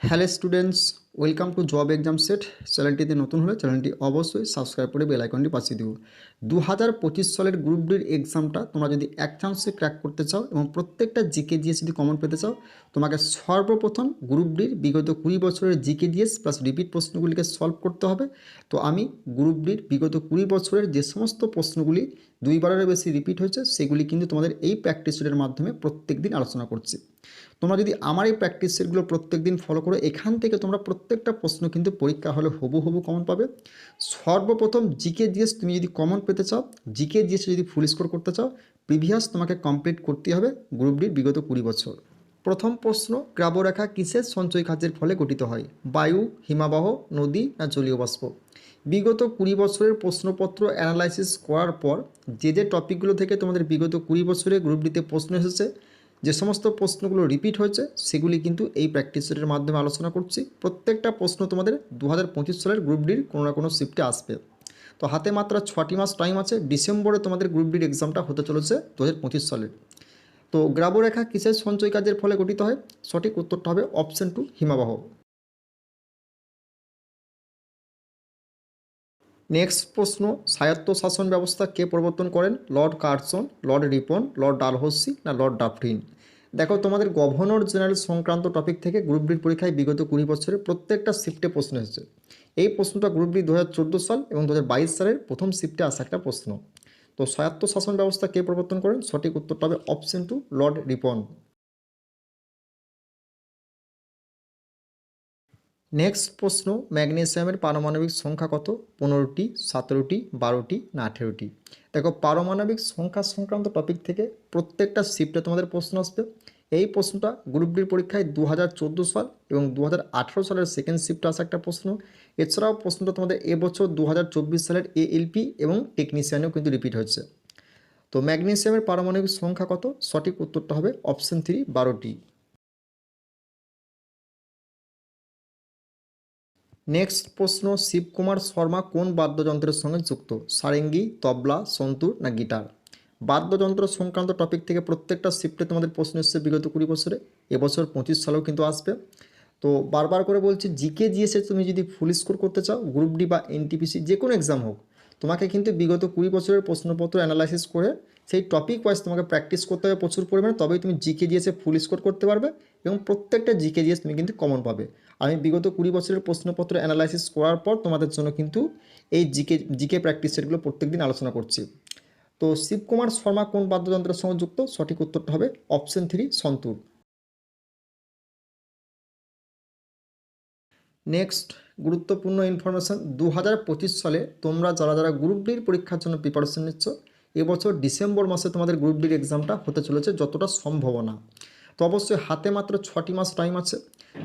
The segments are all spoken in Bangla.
Hello students welcome to job exam set চ্যানেলটিতে নতুন হলে চ্যানেলটি অবশ্যই সাবস্ক্রাইব করে বেল আইকনটি পাঠিয়ে দেবো দু হাজার পঁচিশ সালের গ্রুপ ডির এক্সামটা তোমরা যদি এক চান্সে ক্র্যাক করতে চাও এবং প্রত্যেকটা জিকে জিএস যদি কমন পেতে চাও, তোমাকে সর্বপ্রথম গ্রুপ ডির বিগত কুড়ি বছরের জিকে জিএস প্লাস রিপিট প্রশ্নগুলিকে সলভ করতে হবে। তো আমি গ্রুপ ডির বিগত কুড়ি বছরের যে সমস্ত প্রশ্নগুলি দুইবারের বেশি রিপিট হয়েছে, সেগুলি কিন্তু তোমাদের এই প্র্যাকটিস মাধ্যমে প্রত্যেক দিন আলোচনা করছি। তোমরা যদি আমার এই প্র্যাকটিস সেটগুলো প্রত্যেক দিন ফলো করো, এখান থেকে তোমরা প্রত্যেকটা প্রশ্ন কিন্তু পরীক্ষা হলে হবু হবু কমন পাবে। সর্বপ্রথম জিকে জিএস তুমি যদি কমন পেতে চাও জিকে জিএস যদি ফুল স্কোর করতে চাও প্রিভিয়াস তোমাকে কমপ্লিট করতে হবে গ্রুপ ডির বিগত কুড়ি বছর। প্রথম প্রশ্ন গ্রাবরেখা কিসের সঞ্চয় কাজের ফলে গঠিত হয়? বায়ু, হিমাবাহ, নদী না জলীয় বাষ্প? বিগত কুড়ি বছরের প্রশ্নপত্র অ্যানালাইসিস করার পর যে যে টপিকগুলো থেকে তোমাদের বিগত কুড়ি বছরে গ্রুপ ডিতে প্রশ্ন এসেছে যে সমস্ত প্রশ্নগুলো রিপিট হয়েছে, সেগুলি কিন্তু এই প্র্যাকটিস সেটের মাধ্যমে আলোচনা করছি। প্রত্যেকটা প্রশ্ন তোমাদের দু হাজার পঁচিশ সালের গ্রুপ ডির কোনো না কোনো শিফটে আসবে। তো হাতে মাত্র ছটি মাস টাইম আছে, ডিসেম্বরে তোমাদের গ্রুপ ডির এক্সামটা হতে চলেছে দু হাজার পঁচিশ সালের। তো গ্রাবরেখা কিসের সঞ্চয় কাজের ফলে গঠিত হয়? সঠিক উত্তরটা হবে অপশন টু হিমাবাহ। নেক্সট প্রশ্ন, স্বায়ত্ত শাসন ব্যবস্থা কে প্রবর্তন করেন? Lord Curzon Lord Ripon, Lord Dalhousie না লর্ড ডাফরিন? দেখো, তোমাদের গভর্নর জেনারেল সংক্রান্ত টপিক থেকে গ্রুপ ডির পরীক্ষায় বিগত কুড়ি বছরে প্রত্যেকটা শিফটে প্রশ্ন এসেছে। এই প্রশ্নটা গ্রুপ ডি দু হাজার চোদ্দ সাল এবং দু হাজার বাইশ সালের প্রথম শিফটে আসা একটা প্রশ্ন। তো স্বায়ত্ত শাসন ব্যবস্থা কে প্রবর্তন করেন? সঠিক উত্তরটা হবে option two Lord Ripon. Next প্রশ্ন, ম্যাগনেসিয়ামের পারমাণবিক সংখ্যা কত? পনেরোটি, সতেরোটি, বারোটি না আঠেরোটি? দেখো, পারমাণবিক সংখ্যা সংক্রান্ত টপিক থেকে প্রত্যেকটা শিফটে তোমাদের প্রশ্ন আসবে। এই প্রশ্নটা গ্রুপ ডির পরীক্ষায় দু হাজার চোদ্দ সাল এবং দু হাজার আঠেরো সালের সেকেন্ড শিফটে আসা একটা প্রশ্ন। এছাড়াও প্রশ্নটা তোমাদের এবছর দু হাজার চব্বিশ সালের এএলপি এবং টেকনিশিয়ানেও কিন্তু রিপিট হয়েছে। তো ম্যাগনেসিয়ামের পারমাণবিক সংখ্যা কত? সঠিক উত্তরটা হবে অপশন থ্রি বারোটি। নেক্সট প্রশ্ন, শিবকুমার শর্মা কোন বাদ্যযন্ত্রের সঙ্গে যুক্ত? সারেঙ্গি, তবলা, সন্তুর না গিটার? বাদ্যযন্ত্র সংক্রান্ত টপিক থেকে প্রত্যেকটা শিফটে তোমাদের প্রশ্ন এসছে বিগত কুড়ি বছরে। এবছর পঁচিশ সালেও কিন্তু আসবে। তো বারবার করে বলছি, জিকে জিএসে তুমি যদি ফুল স্কোর করতে চাও গ্রুপ ডি বা এনটিপিসি যে কোনো এক্সাম হোক, তোমাকে কিন্তু বিগত কুড়ি বছরের প্রশ্নপত্র অ্যানালাইসিস করে সেই টপিক ওয়াইজ তোমাকে প্র্যাকটিস করতে হবে প্রচুর পরিমাণে, তবেই তুমি জিকে জিএসে ফুল স্কোর করতে পারবে এবং প্রত্যেকটা জিকে জিএস তুমি কিন্তু কমন পাবে। আমি বিগত কুড়ি বছরের প্রশ্নপত্র অ্যানালাইসিস করার পর তোমাদের জন্য কিন্তু এই জিকে জিকে প্র্যাকটিস সেটগুলো প্রত্যেকদিন আলোচনা করছি। তো শিবকুমার শর্মা কোন বাদ্যযন্ত্রের সঙ্গে যুক্ত? সঠিক উত্তরটা হবে অপশন থ্রি সন্তুর। নেক্সট গুরুত্বপূর্ণ ইনফরমেশান দু হাজার পঁচিশ সালে তোমরা যারা যারা গ্রুপ ডির পরীক্ষার জন্য প্রিপারেশন নিচ্ছ এবছর ডিসেম্বর মাসে তোমাদের গ্রুপ ডির এক্সামটা হতে চলেছে যতটা সম্ভাবনা। তো অবশ্যই হাতে মাত্র ছটি মাস টাইম আছে।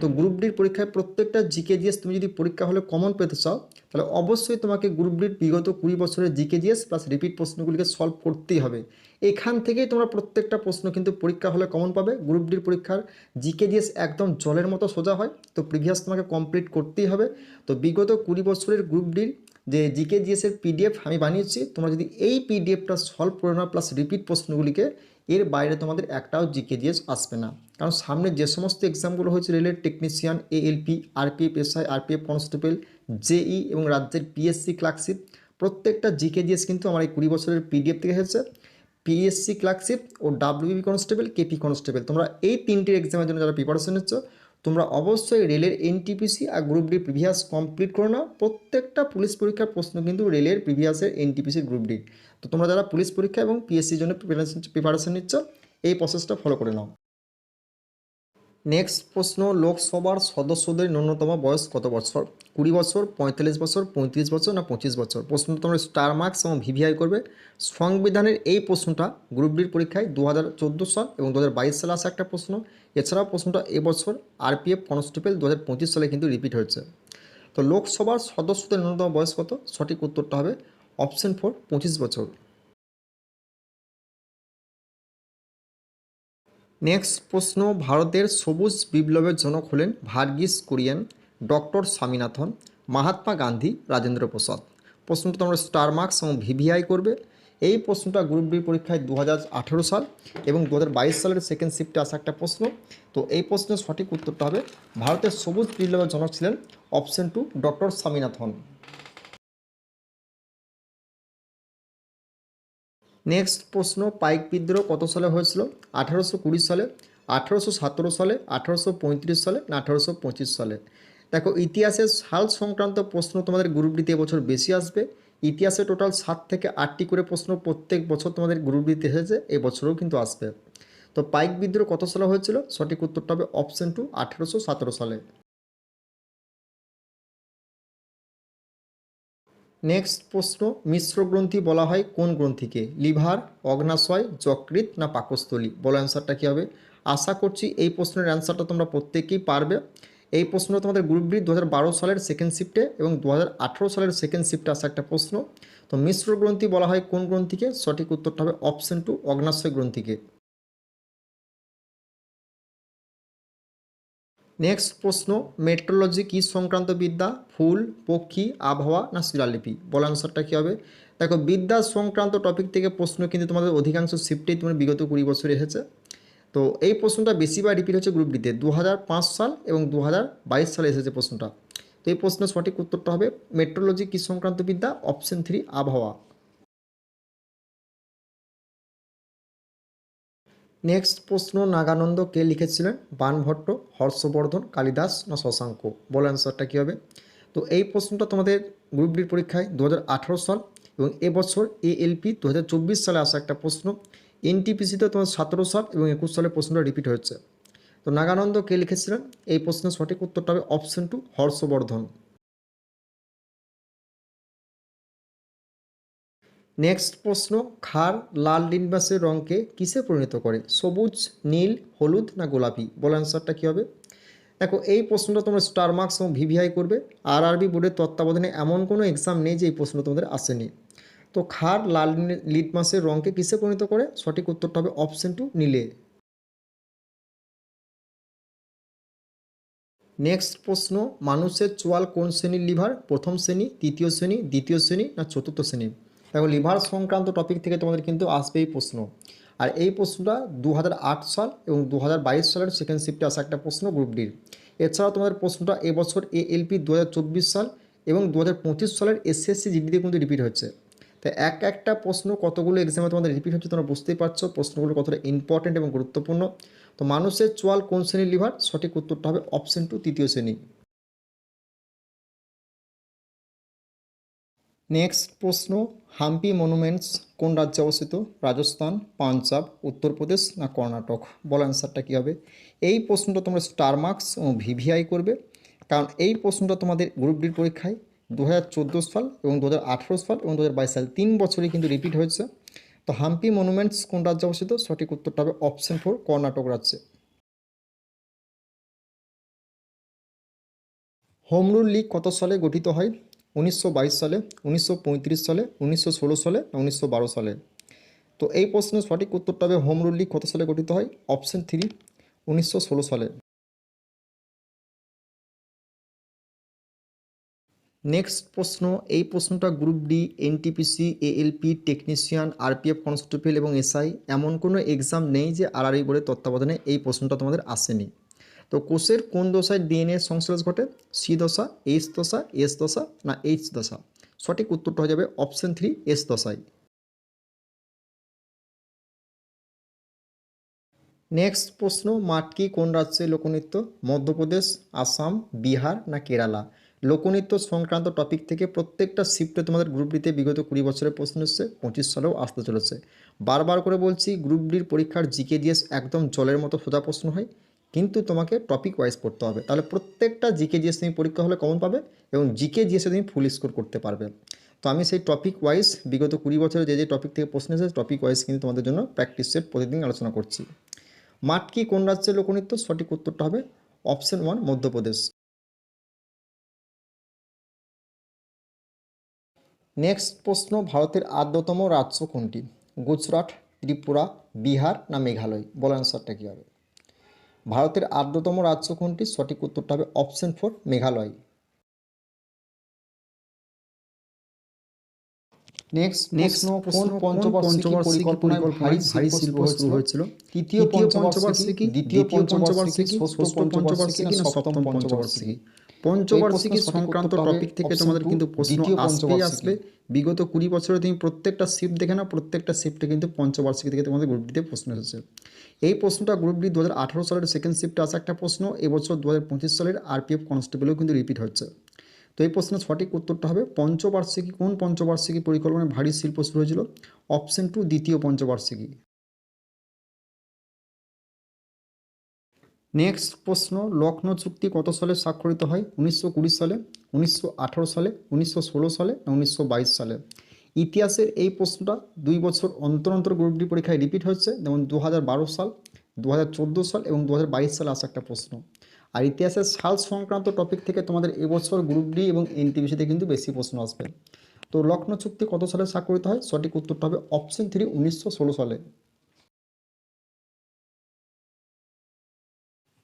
তো গ্রুপ ডির পরীক্ষায় প্রত্যেকটা জিকে জিএস তুমি যদি পরীক্ষা হলে কমন পেতে চাও, তাহলে অবশ্যই তোমাকে গ্রুপ ডির বিগত কুড়ি বছরের জিকে জিএস প্লাস রিপিট প্রশ্নগুলিকে সলভ করতেই হবে। এখান থেকেই তোমরা প্রত্যেকটা প্রশ্ন কিন্তু পরীক্ষা হলে কমন পাবে। গ্রুপ ডির পরীক্ষার জিকে জিএস একদম জলের মতো সোজা হয়। তো প্রিভিয়াস তোমাকে কমপ্লিট করতেই হবে। তো বিগত কুড়ি বছরের গ্রুপ ডির যে জিকে জিএসের পিডিএফ আমি বানিয়েছি, তোমরা যদি এই পিডিএফটা সলভ করে নাও প্লাস রিপিট প্রশ্নগুলিকে, এর বাইরে তোমাদের একটাও জিকে জিএস আসবে না। কারণ সামনে যে সমস্ত এক্সামগুলো হয়েছে, রেলের technician ALP RPF SI RPF constable JE এবং রাজ্যের পিএসসি ক্লার্কশিপ প্রত্যেকটা জিকে জিএস কিন্তু আমার এই কুড়ি বছরের পিডিএফ থেকে এসেছে। পিএসসি ক্লার্কশিপ ও ডাব্লিউবি কনস্টেবল কেপি কনস্টেবল তোমরা এই তিনটির এক্সামের জন্য যারা প্রিপারেশন নিচ্ছ তোমরা অবশ্যই রেলের এনটিপিসি আর গ্রুপ ডি প্রিভিয়াস কমপ্লিট করে নাও। প্রত্যেকটা পুলিশ পরীক্ষার প্রশ্ন কিন্তু রেলের প্রিভিয়াসের এনটিপিসি গ্রুপ ডি তো তোমরা যারা পুলিশ পরীক্ষা এবং পিএসসির জন্য প্রিপারেশন প্রিপারেশন নিচ্ছ, এই প্রসেসটা ফলো করে নাও। নেক্সট প্রশ্ন, লোকসভার সদস্যদের ন্যূনতম বয়স কত বছর? কুড়ি বছর, পঁয়তাল্লিশ বছর, পঁয়ত্রিশ বছর না পঁচিশ বছর? প্রশ্ন তোমরা স্টার মার্কস এবং ভিভিআই করবে। সংবিধানের এই প্রশ্নটা গ্রুপ ডির পরীক্ষায় দু হাজার চোদ্দ সাল এবং দু হাজার বাইশ সালে আসা একটা প্রশ্ন। এছাড়াও প্রশ্নটা এবছর আরপিএফ কনস্টেবল দু হাজার পঁচিশ সালে কিন্তু রিপিট হয়েছে। তো লোকসভার সদস্যদের ন্যূনতম বয়স কত? সঠিক উত্তরটা হবে অপশন ফোর পঁচিশ বছর। নেক্সট প্রশ্ন, ভারতের সবুজ বিপ্লবের জনক হলেন ভার্গিস কুরিয়ান, ডক্টর স্বামীনাথন, মহাত্মা গান্ধী, রাজেন্দ্র প্রসাদ। প্রশ্নটা তোমরা স্টার মার্কস এবং ভিভিআই করবে। এই প্রশ্নটা গ্রুপ ডি পরীক্ষায় দু হাজার আঠারো সাল এবং দু হাজার বাইশ সালের সেকেন্ড শিফটে আসা একটা প্রশ্ন। তো এই প্রশ্নের সঠিক উত্তরটা হবে, ভারতের সবুজ বিপ্লবের জনক ছিলেন option two doctor Swaminathan. Next প্রশ্ন, পাইক বিদ্রোহ কত সালে হয়েছিল? আঠারোশো কুড়ি সালে, আঠারোশো সতেরো সালে, আঠারোশো পঁয়ত্রিশ সালে না আঠারোশো পঁচিশ সালে? দেখো, ইতিহাসের সাল সংক্রান্ত প্রশ্ন তোমাদের গ্রুপ ডিতে এবছর বেশি আসবে। ইতিহাসে টোটাল সাত থেকে আটটি করে প্রশ্ন প্রত্যেক বছর তোমাদের গ্রুপ ডিতে এসেছে এবছরও কিন্তু আসবে। তো পাইক বিদ্রোহ কত সালে হয়েছিল? সঠিক উত্তরটা হবে অপশন টু আঠেরোশো সতেরো সালে। নেক্সট প্রশ্ন, মিশ্র গ্রন্থি বলা হয় কোন গ্রন্থিকে? লিভার, অগ্নাশয় যকৃত না পাকস্থলী? বলো অ্যান্সারটা কী হবে? আশা করছি এই প্রশ্নের অ্যান্সারটা তোমরা প্রত্যেকেই পারবে। এই প্রশ্ন তোমাদের গ্রুপ ডি দু সালের সেকেন্ড শিফটে এবং দু হাজার আঠারো সালের সেকেন্ড শিফটে আসা একটা প্রশ্ন। তো মিশ্র গ্রন্থি বলা হয় কোন গ্রন্থিকে? সঠিক উত্তরটা হবে অপশন টু অগ্নাশয় গ্রন্থিকে। নেক্সট প্রশ্ন মেট্রোলজি কী সংক্রান্ত বিদ্যা? ফুল, পক্ষী, আবহাওয়া না শিলালিপি? বল আনসারটা কী হবে? দেখো, বিদ্যা সংক্রান্ত টপিক থেকে প্রশ্ন কিন্তু তোমাদের অধিকাংশ শিফটেই তোমার বিগত কুড়ি বছর এসেছে। তো এই প্রশ্নটা বেশিবার রিপিট হচ্ছে গ্রুপ ডিতে দু হাজার পাঁচ সাল এবং দু হাজার বাইশ সালে এসেছে প্রশ্নটা। তো এই প্রশ্নের সঠিক উত্তরটা হবে মেট্রোলজি কী সংক্রান্ত বিদ্যা? অপশন থ্রি আবহাওয়া। নেক্সট প্রশ্ন, নাগানন্দ কে লিখেছিলেন? বানভট্ট, হর্ষবর্ধন, কালিদাস না শশাঙ্ক? বল অ্যান্সারটা কী হবে? তো এই প্রশ্নটা তোমাদের গ্রুপ ডির পরীক্ষায় দু হাজার আঠারো সাল এবং এবছর এএলপি দু সালে আসা একটা প্রশ্ন। এনটিপিসিতে তোমার সতেরো সাল এবং একুশ সালের প্রশ্নটা রিপিট হয়েছে। তো নাগানন্দ কে লিখেছিলেন? এই প্রশ্নের সঠিক উত্তরটা হবে অপশন টু হর্ষবর্ধন। নেক্সট প্রশ্ন, খার লাল লিনবাসের রঙকে কিসে পরিণত করে? সবুজ, নীল, হলুদ না গোলাপি? বল অ্যান্সারটা কী হবে? দেখো, এই প্রশ্নটা তোমরা স্টার মার্কস এবং ভিভিআই করবে। আর আরবি বোর্ডের তত্ত্বাবধানে এমন কোনো এক্সাম নেই যে এই প্রশ্ন তোমাদের আসেনি। তো খার লাল লিটমাসের রঙকে কিসে পরিণত করে? সঠিক উত্তরটা হবে অপশন টু নীলে নেক্সট প্রশ্ন, মানুষের চোয়াল কোন শ্রেণির লিভার? প্রথম শ্রেণি, তৃতীয় শ্রেণি, দ্বিতীয় শ্রেণি না চতুর্থ শ্রেণি? দেখো, লিভার সংক্রান্ত টপিক থেকে তোমাদের কিন্তু আসবে এই প্রশ্ন। আর এই প্রশ্নটা দু হাজার আট সাল এবং দু হাজার বাইশ সালের সেকেন্ড শিফটে আসা একটা প্রশ্ন গ্রুপ ডির এছাড়াও তোমাদের প্রশ্নটা এবছর এএলপি দু হাজার চব্বিশ সাল এবং দু হাজার পঁচিশ সালের এসএসসি জিডিতে কিন্তু রিপিট হচ্ছে তো এক একটা প্রশ্ন, কতগুলো এক্সামে তোমাদের রিপিট হচ্ছে তোমরা বুঝতেই পারছ, প্রশ্নগুলো কতটা ইম্পর্টেন্ট এবং গুরুত্বপূর্ণ। তো মানুষের চোয়াল কোন শ্রেণির লিভার সঠিক উত্তরটা হবে অপশন টু তৃতীয় শ্রেণি। নেক্সট প্রশ্ন হাম্পি মনুমেন্টস কোন রাজ্যে অবস্থিত? রাজস্থান, পাঞ্জাব, উত্তরপ্রদেশ না কর্ণাটক? বল অ্যান্সারটা কী হবে? এই প্রশ্নটা তোমরা স্টার মার্কস এবং ভিভিআই করবে। কারণ এই প্রশ্নটা তোমাদের গ্রুপ ডির পরীক্ষায় দু হাজার চোদ্দ সাল এবং দু হাজার আঠেরো সাল এবং দু হাজার সাল তিন বছরই কিন্তু রিপিট হয়েছে। তো হাম্পি মনুমেন্টস কোন রাজ্যে অবস্থিত? সঠিক উত্তরটা হবে অপশন ফোর কর্ণাটক রাজ্যে। হোম রুল লীগ কত সালে গঠিত হয়? উনিশশো বাইশ সালে, উনিশশো পঁয়ত্রিশ সালে, উনিশশো ষোলো সালে উনিশশো সালে? তো এই প্রশ্নের সঠিক উত্তরটা হবে হোম রুল লীগ কত সালে গঠিত হয়? অপশন থ্রি উনিশশো ষোলো সালে। নেক্সট প্রশ্ন, এই প্রশ্নটা group D, NTPC, ALP, technician, RPF, constable এবং এসআই, এমন কোনো এক্সাম নেই যে আরআরই বোর্ডের তত্ত্বাবধানে এই প্রশ্নটা তোমাদের আসেনি। তো কোষের কোন দশায় ডিএনএ সংশ্লেষ ঘটে? সি দশা, এইচ দশা, এস দশা না এইচ দশা? সঠিক উত্তরটা হয়ে যাবে অপশন থ্রি এস দশায়। নেক্সট প্রশ্ন মাটকি কোন রাজ্যে লোকনৃত্য? মধ্যপ্রদেশ, আসাম, বিহার না কেরালা? লোকনৃত্য সংক্রান্ত টপিক থেকে প্রত্যেকটা শিফটে তোমাদের গ্রুপ ডিতে বিগত কুড়ি বছরের প্রশ্ন এসছে, পঁচিশ সালেও আসতে চলেছে। বারবার করে বলছি গ্রুপ ডির পরীক্ষার জিকে দিয়েস একদম জলের মতো সোজা প্রশ্ন হয়, কিন্তু তোমাকে টপিক ওয়াইজ পড়তে হবে। তাহলে প্রত্যেকটা জিকে জিএস তুমি পরীক্ষা হলে কমন পাবে এবং জিকে জিএসে তুমি ফুল স্কোর করতে পারবে। তো আমি সেই টপিক ওয়াইজ বিগত কুড়ি বছরে যে যে টপিক থেকে প্রশ্ন এসেছে টপিক ওয়াইজ কিন্তু তোমাদের জন্য প্র্যাকটিস সেট প্রতিদিন আলোচনা করছি। মাটকি কোন রাজ্যের লোকনৃত্য সঠিক উত্তরটা হবে? Option one Madhya Pradesh. নেক্সট প্রশ্ন, ভারতের আর্দ্রতম রাজ্য কোনটি? গুজরাট, ত্রিপুরা, বিহার না মেঘালয়? বলার অ্যান্সারটা কী হবে? ভারতের আর্দ্রতম রাজ্য কোনটি? সঠিক উত্তরটা হবে option four Meghalaya. Next next কোন পঞ্চবার্ষিকী পঞ্চবার্ষিকী পরিকল্পনায় ভারী ভারী শিল্প শুরু হয়েছিল? তৃতীয় পঞ্চবার্ষিকী দ্বিতীয় পঞ্চবার্ষিকী ষষ্ঠ পঞ্চবার্ষিকী না সপ্তম পঞ্চবার্ষিকী? পঞ্চবার্ষিকী? সংক্রান্ত টপিক থেকে তোমাদের কিন্তু প্রশ্ন আসবেই আসবে। বিগত কুড়ি বছরে তুমি প্রত্যেকটা শিফট দেখে নাও প্রত্যেকটা শিফটে কিন্তু পঞ্চবার্ষিকী থেকে তোমাদের গ্রুপ ডিতে প্রশ্ন এসেছে। এই প্রশ্নটা গ্রুপ ডি দু আঠারো সালের সেকেন্ড শিফটে আসা একটা প্রশ্ন এবছর দু হাজার পঁচিশ সালের আরপিএফ কনস্টেবলেও কিন্তু রিপিট হচ্ছে। তো এই প্রশ্নের সঠিক উত্তরটা হবে পঞ্চবার্ষিকী। কোন পঞ্চবার্ষিকী পরিকল্পনায় ভারী শিল্প শুরু হয়েছিল? অপশন টু, দ্বিতীয় পঞ্চবার্ষিকী। নেক্সট প্রশ্ন, লখনৌ চুক্তি কত সালে স্বাক্ষরিত হয়? উনিশশো কুড়ি সালে, উনিশশো আঠারো সালে, উনিশশো ষোলো সালে না উনিশশো বাইশ সালে? ইতিহাসের এই প্রশ্নটা দুই বছর অন্তর অন্তর গ্রুপ ডি পরীক্ষায় রিপিট হচ্ছে যেমন দু হাজার বারো সাল, দু সাল এবং দু হাজার বাইশ সালে আসা একটা প্রশ্ন। আর ইতিহাসের সাল সংক্রান্ত টপিক থেকে তোমাদের এবছর গ্রুপ ডি এবং এনটিভিসিতে কিন্তু বেশি প্রশ্ন আসবে। তো লখনৌ চুক্তি কত সালে স্বাক্ষরিত হয়? সঠিক উত্তরটা হবে অপশন থ্রি উনিশশো ষোলো সালে।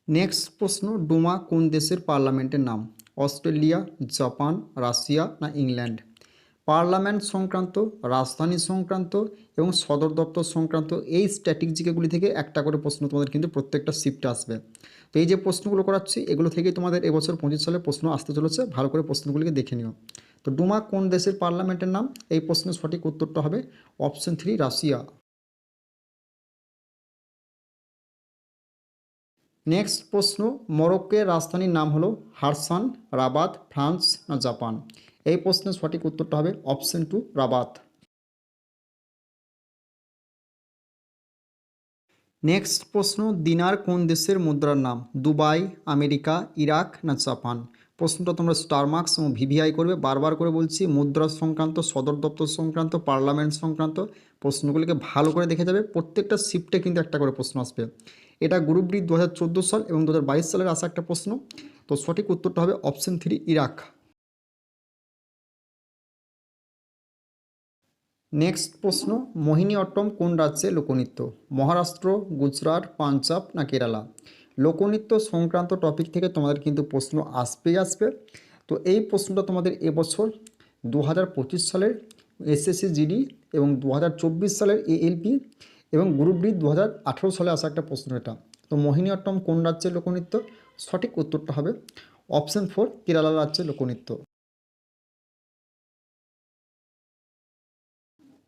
নেক্সট প্রশ্ন, ডোমা কোন দেশের পার্লামেন্টের নাম? অস্ট্রেলিয়া, জাপান, রাশিয়া না ইংল্যান্ড? পার্লামেন্ট সংক্রান্ত, রাজধানী সংক্রান্ত এবং সদর দপ্তর সংক্রান্ত এই স্ট্যাটিক জিকেগুলি থেকে একটা করে প্রশ্ন তোমাদের কিন্তু প্রত্যেকটা শিফটে আসবে। এই যে প্রশ্নগুলো করাচ্ছি, এগুলো থেকেই তোমাদের এবছর পঁচিশ সালে প্রশ্ন আসতে চলেছে। ভালো করে প্রশ্নগুলিকে দেখে নিও। তো ডুমা, কোন দেশের পার্লামেন্টের নাম? এই প্রশ্নের সঠিক উত্তরটা হবে অপশন থ্রি রাশিয়া। নেক্সট প্রশ্ন, মরক্কোর রাজধানীর নাম হলো হারসান, রাবাত, ফ্রান্স না জাপান? এই প্রশ্নের সঠিক উত্তরটা হবে অপশন টু রাবাত। নেক্সট প্রশ্ন, দিনার কোন দেশের মুদ্রার নাম? দুবাই, আমেরিকা, ইরাক না জাপান? প্রশ্নটা তোমরা স্টার মার্কস এবং ভিভিআই করবে। বারবার করে বলছি, মুদ্রা সংক্রান্ত, সদর দপ্তর সংক্রান্ত পার্লামেন্ট সংক্রান্ত প্রশ্নগুলিকে ভালো করে দেখে যাবে। প্রত্যেকটা শিফটে কিন্তু একটা করে প্রশ্ন আসবে। এটা গ্রুপ ডি দু হাজার চোদ্দ সাল এবং দু হাজার বাইশ সালের আসা একটা প্রশ্ন। তো সঠিক উত্তরটা হবে অপশন থ্রি ইরাক। নেক্সট প্রশ্ন, মোহিনী অট্টম কোন রাজ্যে লোকনৃত্য? মহারাষ্ট্র, গুজরাট, পাঞ্জাব না কেরালা? লোকনৃত্য সংক্রান্ত টপিক থেকে তোমাদের কিন্তু প্রশ্ন আসবেই আসবে। তো এই প্রশ্নটা তোমাদের এবছর দু হাজার পঁচিশ সালের এসএসসি জিডি এবং দু হাজার চব্বিশ সালের এএলপি এবং গ্রুপ ডি দু হাজার আঠেরো সালে আসা একটা প্রশ্ন এটা। তো মোহিনী অট্টম কোন রাজ্যের লোকনৃত্য? সঠিক উত্তরটা হবে অপশন ফোর, কেরালা রাজ্যের লোকনৃত্য।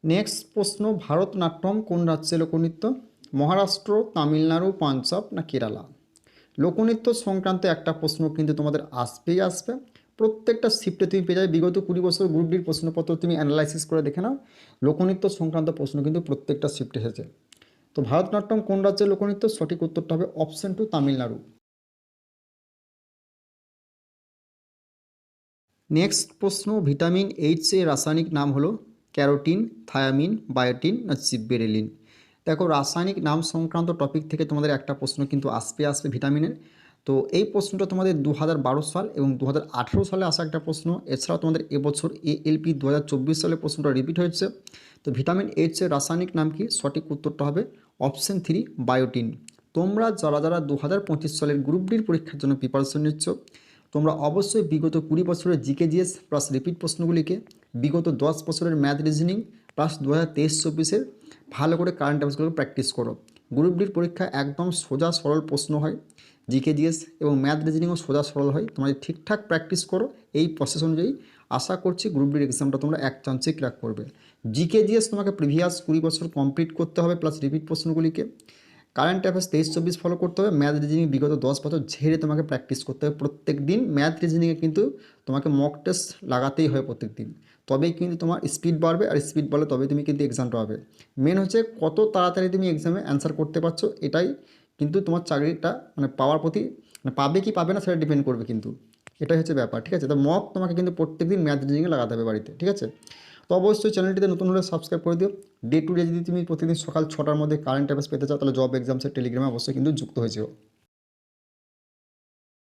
নেক্সট প্রশ্ন, ভারতনাট্যম কোন রাজ্যে লোকনৃত্য? মহারাষ্ট্র, তামিলনাড়ু, পাঞ্জাব না কেরালা? লোকনৃত্য সংক্রান্ত একটা প্রশ্ন কিন্তু তোমাদের আসবেই আসবে। প্রত্যেকটা শিফটে তুমি পেয়ে যাবে। বিগত কুড়ি বছর গ্রুপ ডির প্রশ্নপত্র তুমি অ্যানালাইসিস করে দেখে নাও। লোকনৃত্য সংক্রান্ত প্রশ্ন কিন্তু প্রত্যেকটা শিফটে এসেছে। তো ভারতনাট্যম কোন রাজ্যের লোকনৃত্য? সঠিক উত্তরটা হবে অপশন টু তামিলনাড়ু। নেক্সট প্রশ্ন, ভিটামিন এইচ এর রাসায়নিক নাম হলো ক্যারোটিন, থায়ামিন, বায়োটিন না জিব্বেরেলিন দেখো, রাসায়নিক নাম সংক্রান্ত টপিক থেকে তোমাদের একটা প্রশ্ন কিন্তু আসবে আসবে ভিটামিনের। তো এই প্রশ্নটা তোমাদের দু হাজার বারো সাল এবং দু হাজার আঠেরো সালে আসা একটা প্রশ্ন। এছাড়াও তোমাদের এবছর এ এলপি দু হাজার সালে প্রশ্নটা রিপিট হয়েছে। তো ভিটামিন এইচ এর রাসায়নিক নাম কি? সঠিক উত্তরটা হবে অপশন থ্রি বায়োটিন তোমরা যারা যারা দু হাজার পঁচিশ সালের গ্রুপ ডির পরীক্ষার জন্য প্রিপারেশন নিচ্ছ তোমরা অবশ্যই বিগত কুড়ি বছরের জিকে জিএস প্লাস রিপিট প্রশ্নগুলিকে বিগত দশ বছরের ম্যাথ রিজনিং প্লাস দু হাজার তেইশ চব্বিশের ভালো করে কারেন্ট অ্যাফেয়ার্সগুলো প্র্যাকটিস করো। গ্রুপ ডির পরীক্ষা একদম সোজা সরল প্রশ্ন হয়। জিকে জিএস এবং ম্যাথ রিজনিংও সোজা সরল হয়। তোমরা ঠিকঠাক প্র্যাকটিস করো, এই প্রসেস অনুযায়ী আশা করছি গ্রুপ ডির এক্সামটা তোমরা এক চান্সে ক্র্যাক করবে। জিকে জিএস তোমাকে প্রিভিয়াস কুড়ি বছর কমপ্লিট করতে হবে প্লাস রিপিট প্রশ্নগুলিকে। কারেন্ট অ্যাফেয়ার্স তেইশ চব্বিশ ফলো করতে হবে। ম্যাথ রিজনিং বিগত দশ বছর ঝেড়ে তোমাকে প্র্যাকটিস করতে হবে প্রত্যেক দিন। ম্যাথ রিজনিংয়ে কিন্তু তোমাকে মক টেস্ট লাগাতেই হয় প্রত্যেক দিন। তবেই কিন্তু তোমার স্পিড বাড়বে আর স্পিড বাড়লে তবে তুমি কিন্তু এক্সামটা পাবে। মেন হচ্ছে কত তাড়াতাড়ি তুমি এক্সামে অ্যান্সার করতে পারছ, এটাই কিন্তু তোমার চাকরিটা মানে পাওয়ার প্রতি মানে পাবে কি পাবে না সেটা ডিপেন্ড করবে কিন্তু। এটাই হচ্ছে ব্যাপার, ঠিক আছে? তো মক তোমাকে কিন্তু প্রত্যেক দিন ম্যাথ রিজনিংয়ে লাগাতে হবে বাড়িতে, ঠিক আছে? তো অবশ্যই চ্যানেলটিতে নতুন হলে সাবস্ক্রাইব করে দিও। ডে টু ডে যদি তুমি প্রতিদিন সকাল ছটার মধ্যে কারেন্ট অ্যাফেয়ার্স পেতে চাও, তাহলে জব এক্সামসের টেলিগ্রামে অবশ্যই কিন্তু যুক্ত হয়ে যেও।